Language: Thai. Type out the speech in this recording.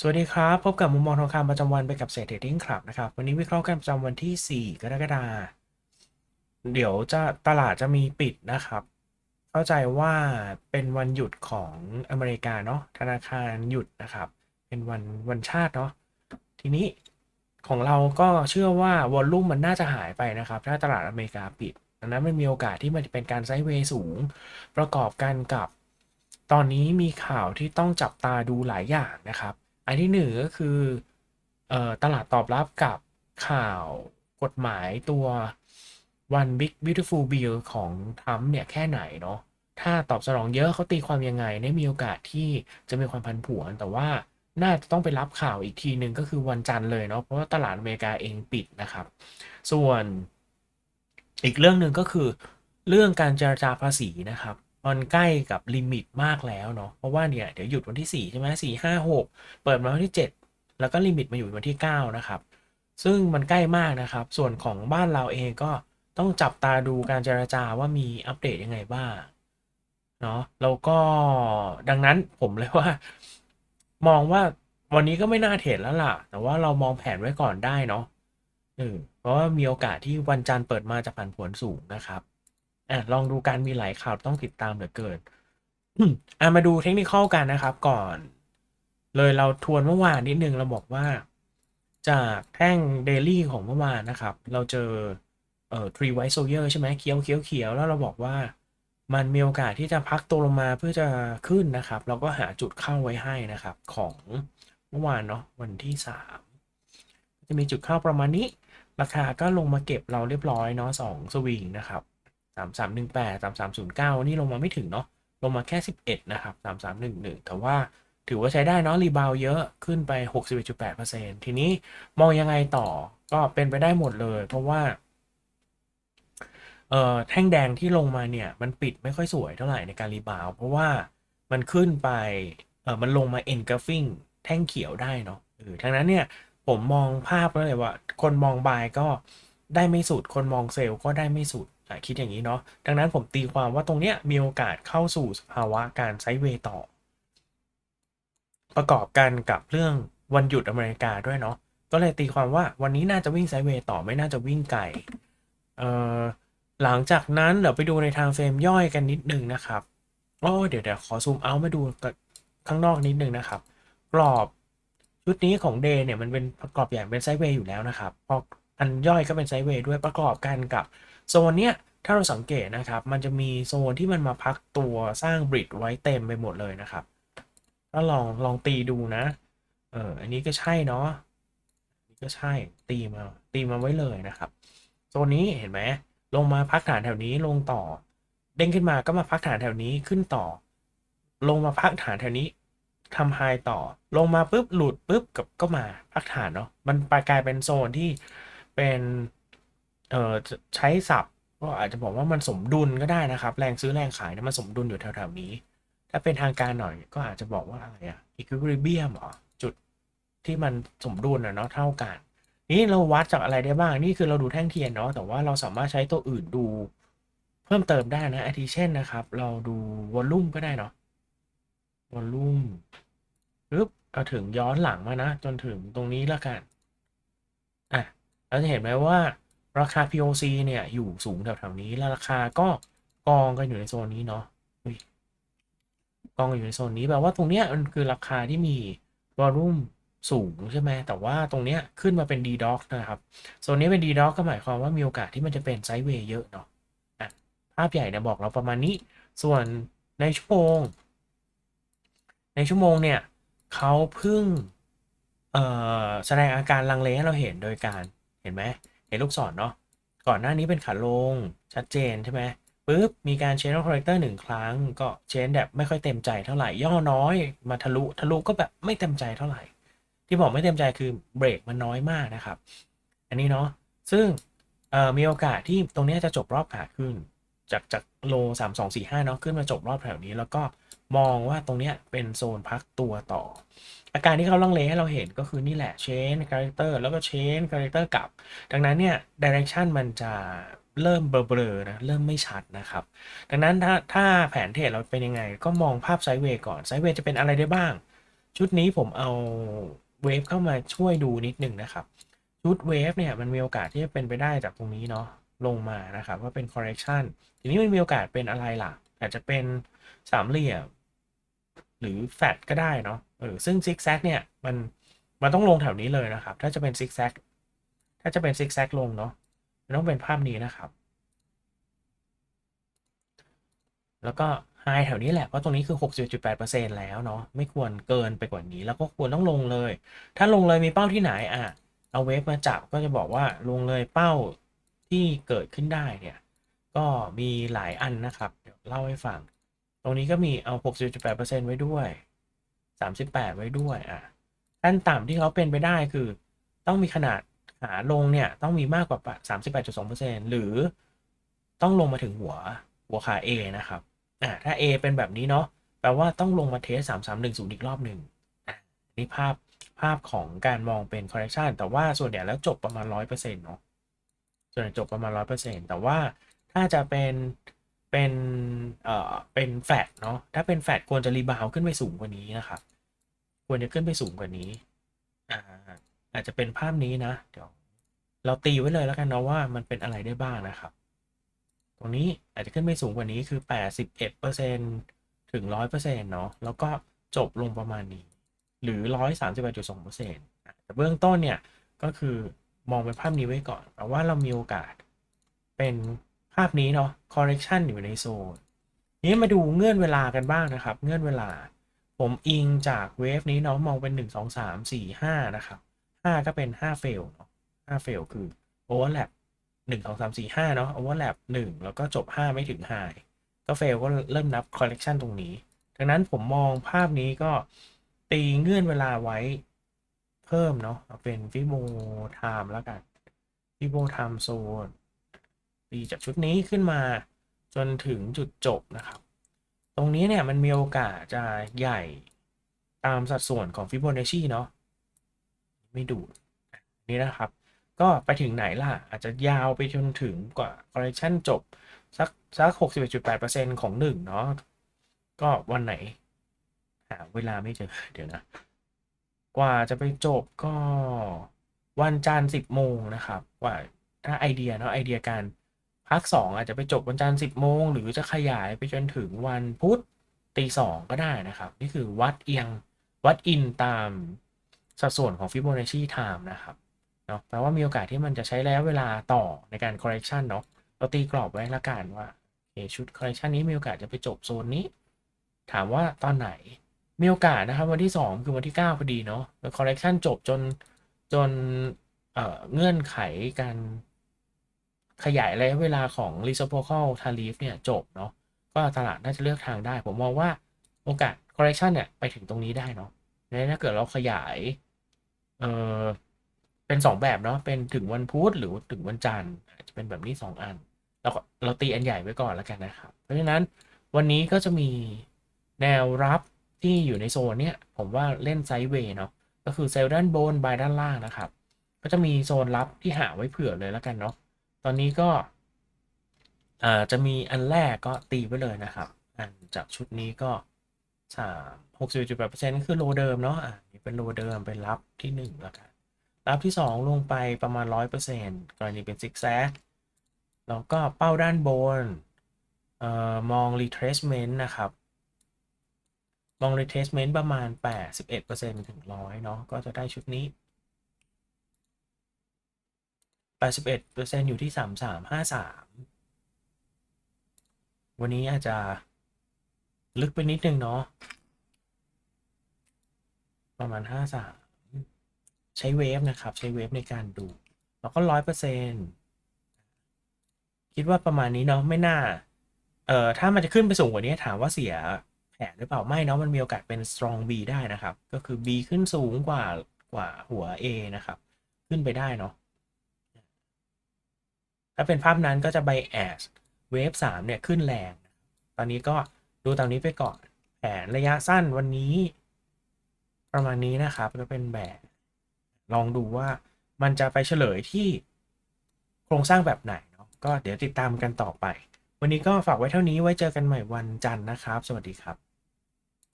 สวัสดีครับ พบกับมุมมองทองคำประจำวันไปกับเศรษฐเทรดดิ้งครับนะครับ วันนี้วิเคราะห์กันประจำวันที่ 4 กรกฎาคมเดี๋ยวจะตลาดจะมีปิดนะครับ เข้าใจว่าเป็นวันหยุดของอเมริกาเนาะธนาคารหยุดนะครับ เป็นวันวันชาติเนาะทีนี้ของเราก็เชื่อว่าวอลลุ่มมันน่าจะหายไปนะครับ ถ้าตลาดอเมริกาปิดดังนั้นมันมีโอกาสที่มันจะเป็นการไซด์เวย์สูง ประกอบกันกับ ตอนนี้มีข่าวที่ต้องจับตาดูหลายอย่างนะครับ อันที่หนึ่งก็คือเอ่อตลาดตอบรับกับข่าวกฎหมายตัว One Big Beautiful Bill ของทรัมป์เนี่ยแค่ไหนเนาะถ้าตอบสนองเยอะเขาตีความยังไงเนี่ยมีโอกาสที่จะมีความพันผวน แต่ว่าน่าจะต้องไปรับข่าวอีกทีหนึ่งก็คือวันจันทร์เลยเนาะเพราะว่าตลาดอเมริกาเองปิดนะครับ ส่วนอีกเรื่องหนึ่งก็คือ เรื่องการเจรจาภาษีนะครับ มันใกล้กับลิมิตมากแล้วเนาะเพราะว่าเนี่ยเดี๋ยวหยุดวันที่ 4 ใช่ไหมสี่ห้าหกเปิดมาวันที่ 7 แล้วก็ลิมิตมาอยู่วันที่ 9 นะครับ ซึ่งมันใกล้มากนะครับ ส่วนของบ้านเราเองก็ต้องจับตาดูการเจรจาว่ามีอัปเดตยังไงบ้างเนาะแล้วก็ดังนั้นผมเลยว่า มองว่าวันนี้ก็ไม่น่าเทรดแล้วล่ะ แต่ว่าเรามองแผนไว้ก่อนได้เนาะเออเพราะว่ามีโอกาสที่วันจันทร์เปิดมาจะผันผวนสูงนะครับ อะลองดูการมีหลายข่าวต้องติดตามเหลือเกินอะมาดูเทคนิคกันนะครับ ก่อน เลยเราทวนเมื่อวานนิดนึงเราบอกว่า จากแท่งเดลี่ของเมื่อวานนะครับ เราเจอเอ่อ three white soldier ใช่ไหมเขียวเขียวเขียวแล้วเราบอกว่ามันมีโอกาสที่จะพักตัวลงมาเพื่อจะขึ้นนะครับ เราก็หาจุดเข้าไว้ให้นะครับ ของเมื่อวานเนาะวันที่ 3 จะมีจุดเข้าประมาณนี้ ราคาก็ลงมาเก็บเราเรียบร้อยเนาะสองสวิงนะครับ 3318 3309นี่ลงมาไม่ถึงเนาะลงมาแค่ 11 นะครับ 3311 แต่ว่าถือว่าใช้ได้เนาะรีบาวเยอะขึ้นไป 61.8%ทีนี้มองยังไงต่อก็เป็นไปได้หมดเลย เพราะว่าเอ่อแท่งแดงที่ลงมาเนี่ย มันปิดไม่ค่อยสวยเท่าไหร่ในการรีบาว เพราะว่ามันขึ้นไปเออมันลงมา engulfing แท่งเขียวได้เนาะเออทั้งนั้นเนี่ยผมมองภาพแล้วเลยว่า คนมองบายก็ได้ไม่สุด คนมองเซลล์ก็ได้ไม่สุด คิดอย่างนี้เนาะดังนั้นผมตีความว่าตรงเนี้ยมีโอกาสเข้าสู่สภาวะการไซด์เวย์ต่อ ประกอบกันกับเรื่องวันหยุดอเมริกาด้วยเนาะก็เลยตีความว่าวันนี้น่าจะวิ่งไซด์เวย์ต่อไม่น่าจะวิ่งไกลเอ่อหลังจากนั้นเดี๋ยวไปดูในทางเฟรมย่อยกันนิดนึงนะครับโอ้เดี๋ยวเดี๋ยวขอซูมเอามาดูข้างนอกนิดนึงนะครับ กรอบชุดนี้ของเดย์เนี่ยมันเป็นประกอบอย่างเป็นไซด์เวย์อยู่แล้วนะครับพออันย่อยก็เป็นไซด์เวย์ด้วยประกอบกันกับ โซนเนี้ยถ้าเราสังเกตนะครับ มันจะมีโซนที่มันมาพักตัวสร้างบริดไว้เต็มไปหมดเลยนะครับก็ลองลองตีดูนะ เอออันนี้ก็ใช่เนาะนนี้ก็ใช่ตีมาตีมาไว้เลยนะครับโซนนี้เห็นไหมลงมาพักฐานแถวนี้ลงต่อ เด้งขึ้นมาก็มาพักฐานแถวนี้ขึ้นต่อ ลงมาพักฐานแถวนี้ทำไฮต่อ ลงมาปุ๊บหลุดปุ๊บกับก็มาพักฐานเนาะมันปกลายเป็นโซนที่เป็น เอ่อใช้ศัพท์ก็อาจจะบอกว่ามันสมดุลก็ได้นะครับ แรงซื้อแรงขายเนี่ยมันสมดุลอยู่แถวๆนี้ ถ้าเป็นทางการหน่อยก็อาจจะบอกว่าอะไรอะ equilibrium เหรอจุดที่มันสมดุลอะเนาะเท่ากัน นี่เราวัดจากอะไรได้บ้าง นี่คือเราดูแท่งเทียนเนาะแต่ว่าเราสามารถใช้ตัวอื่นดู เพิ่มเติมได้นะอาทิเช่นนะครับ เราดูวอลลุ่มก็ได้เนาะวอลลุ่มปึ๊บเอาถึงย้อนหลังมานะ จนถึงตรงนี้แล้วกันอะเราจะเห็นไหมว่า ราคา POC เนี่ย อยู่สูงแถวๆนี้ แล้วราคาก็กองกันอยู่ในโซนนี้เนาะกองอยู่ในโซนนี้แปลว่าตรงเนี้ยมันคือราคาที่มีวอลุ่มสูงใช่ไหมแต่ว่าตรงเนี้ยขึ้นมาเป็น D Doc นะครับโซนนี้เป็น D Doc ก็หมายความว่ามีโอกาสที่มันจะเป็นไซด์เวย์เยอะเนาะภาพใหญ่เนี่ยบอกเราประมาณนี้ ส่วนในชั่วโมง ในชั่วโมงเนี่ยเขาเพิ่งแสดงอาการลังเลให้เราเห็นโดยการเห็นไหม เห็นลูกศรเนาะก่อนหน้านี้เป็นขาลงชัดเจนใช่ไหมปุ๊บมีการเชน c ค r เ c เตอร์หนึ่งครั้ง ก็เชนแบบไม่ค่อยเต็มใจเท่าไหร่ ย่อน้อยมาทะลุทะลุก็แบบไม่เต็มใจเท่าไหร่ ที่บอกไม่เต็มใจคือเบรกมันน้อยมากนะครับ อันนี้เนาะซึ่งมีโอกาสที่ตรงนี้จะจบรอบขาขึ้น จากจากโลสามสองสี่ห้าเนาะขึ้นมาจบรอบแถวนี้ แล้วก็มองว่าตรงนี้เป็นโซนพักตัวต่อ อาการที่เขาลังเลให้เราเห็นก็คือนี่แหละ change character แล้วก็ change character กลับ ดังนั้นเนี่ย direction มันจะเริ่มเบลอๆนะเริ่มไม่ชัดนะครับ ดังนั้นถ้าถ้าแผนเทรดเราเป็นยังไง ก็มองภาพไซด์เวย์ก่อนไซด์เวย์จะเป็นอะไรได้บ้าง ชุดนี้ผมเอาเวฟเข้ามาช่วยดูนิดหนึ่งนะครับ ชุดเวฟเนี่ยมันมีโอกาสที่จะเป็นไปได้จากตรงนี้เนาะลงมานะครับว่าเป็น correction ทีนี้มันมีโอกาสเป็นอะไรล่ะ อาจจะเป็นสามเหลี่ยม หรือแฟตก็ได้เนาะเออซึ่งซิกแซกเนี่ยมันมันต้องลงแถวนี้เลยนะครับ ถ้าจะเป็นซิกแซกถ้าจะเป็นซิกแซกลงเนาะมันต้องเป็นภาพนี้นะครับ แล้วก็ไฮแถวนี้แหละเพราะตรงนี้คือ61.8%แล้วเนาะไม่ควรเกินไปกว่านี้ แล้วก็ควรต้องลงเลย ถ้าลงเลยมีเป้าที่ไหนอะเอาเวฟมาจับก็จะบอกว่าลงเลยเป้าที่เกิดขึ้นได้เนี่ยก็มีหลายอันนะครับ เดี๋ยวเล่าให้ฟัง รงนี้ก็มีเอา 60.8%ไว้ด้วย 38 ไว้ด้วยอะขั้นต่ำที่เขาเป็นไปได้คือ ต้องมีขนาดขาลงเนี่ย ต้องมีมากกว่า 38.2%หรือต้องลงมาถึงหัวหัวขา A นะครับอ่าถ้า A เป็นแบบนี้เนาะแปลว่าต้องลงมาเทส 3310 อีกรอบหนึ่งอะนี่ภาพภาพของการมองเป็น correction แต่ว่าส่วนใหญ่แล้วจบประมาณ 100%เนาะส่วนใหญ่จบประมาณ 100%แต่ว่าถ้าจะเป็น เป็นเอ่อเป็นแฟดเนาะถ้าเป็นแฟดควรจะรีบาวขึ้นไปสูงกว่านี้นะครับ ควรจะขึ้นไปสูงกว่านี้อ่าอาจจะเป็นภาพนี้นะเดี๋ยวเราตีไว้เลยแล้วกันเนาะว่ามันเป็นอะไรได้บ้างนะครับ ตรงนี้อาจจะขึ้นไปสูงกว่านี้คือ 81%ถึง 100%เนาะแล้วก็จบลงประมาณนี้ หรือ 131.2%แต่เบื้องต้นเนี่ยก็คือมองเป็นภาพนี้ไว้ก่อนแต่ว่าเรามีโอกาสเป็น ภาพนี้เนาะ correction อยู่ในโซน นี้มาดูเงื่อนเวลากันบ้างนะครับ เงื่อนเวลา ผมอิงจากเวฟนี้เนาะมองเป็น 1 2 3 4 5 นะครับ 5 ก็เป็น 5 fail เนาะ5 fail คือ overlap 1 2 3 4 5 เนาะ overlap 1 แล้วก็จบ 5 ไม่ถึง high ก็ fail ก็เริ่มนับ correction ตรงนี้ ดังนั้นผมมองภาพนี้ก็ตีเงื่อนเวลาไว้เพิ่มเนาะเป็น Fibo time แล้วกัน Fibo time zone ตีจากชุดนี้ขึ้นมาจนถึงจุดจบนะครับ ตรงนี้เนี่ยมันมีโอกาสจะใหญ่ตามสัดส่วนของ Fibonacci เนาะไม่ดูนี่นะครับ ก็ไปถึงไหนล่ะ อาจจะยาวไปจนถึงกว่า correction จบ สักสัก61.8%ของหนึ่งเนาะก็วันไหน หาเวลาไม่เจอ เดี๋ยวนะ กว่าจะไปจบก็วันจันทร์สิบโมงนะครับ กว่าถ้าไอเดียเนาะไอเดียการ พักสองอาจจะไปจบวันจันทร์สิบโมง หรือจะขยายไปจนถึงวันพุธตีสองก็ได้นะครับ นี่คือวัดเอียงวัดอินตามสัดส่วนของ Fibonacci time นะครับเนาะแปลว่ามีโอกาสที่มันจะใช้แล้วเวลาต่อในการ correction เนาะเราตีกรอบไว้ละกันว่าชุด correction นี้มีโอกาสจะไปจบโซนนี้ ถามว่าตอนไหนมีโอกาสนะครับวันที่ 2 คือวันที่ 9 พอดีเนาะแล้ว correction จบจนจนเอ่อเงื่อนไขการ ขยายระยะเวลาของ reciprocal tariff เนี่ยจบเนาะก็ตลาดน่าจะเลือกทางได้ ผมมองว่าโอกาส correction เนี่ยไปถึงตรงนี้ได้เนาะแล้วถ้าเกิดเราขยายเออเป็น 2 แบบเนาะเป็นถึงวันพุธหรือถึงวันจันทร์จะเป็นแบบนี้ 2 อันแล้วก็เราตีอันใหญ่ไว้ก่อนแล้วกันนะครับ เพราะฉะนั้นวันนี้ก็จะมีแนวรับที่อยู่ในโซนเนี้ยผมว่าเล่นไซด์เวย์เนาะก็คือเซลล์ด้านบนบายด้านล่างนะครับ ก็จะมีโซนรับที่หาไว้เผื่อเลยแล้วกันเนาะ ตอนนี้ก็อ่าจะมีอันแรกก็ตีไว้เลยนะครับ อันจากชุดนี้ก็สามหกสิบจุดแปดเปอร์เซ็นต์คือโลเดิมเนาะอ่านี่เป็นโลเดิมเป็นรับที่หนึ่งแล้วกันรับที่สองลงไปประมาณร้อยเปอร์เซ็นต์กรณีเป็นซิกแซกแล้วก็เป้าด้านบนเอ่อมอง retracement นะครับ มอง retracement ประมาณ 81%ถึง 100 เนาะก็จะได้ชุดนี้ 81%อยู่ที่ 3353 วันนี้อาจจะลึกไปนิดนึงเนาะประมาณ 53 ใช้เวฟนะครับ ใช้เวฟในการดู แล้วก็ 100%คิดว่าประมาณนี้เนาะไม่น่า เอ่อ ถ้ามันจะขึ้นไปสูงกว่านี้ถามว่าเสียแผนหรือเปล่าไม่เนาะมันมีโอกาสเป็น strong B ได้นะครับ ก็คือ B ขึ้นสูงกว่ากว่าหัว A นะครับ ขึ้นไปได้เนาะ ถ้าเป็นภาพนั้นก็จะ bias wave 3เนี่ยขึ้นแรง ตอนนี้ก็ดูตามนี้ไปก่อน แผนระยะสั้นวันนี้ ประมาณนี้นะครับก็เป็นแบบ ลองดูว่ามันจะไปเฉลยที่โครงสร้างแบบไหนเนาะก็เดี๋ยวติดตามกันต่อไป วันนี้ก็ฝากไว้เท่านี้ไว้เจอกันใหม่วันจันทร์นะครับ สวัสดีครับ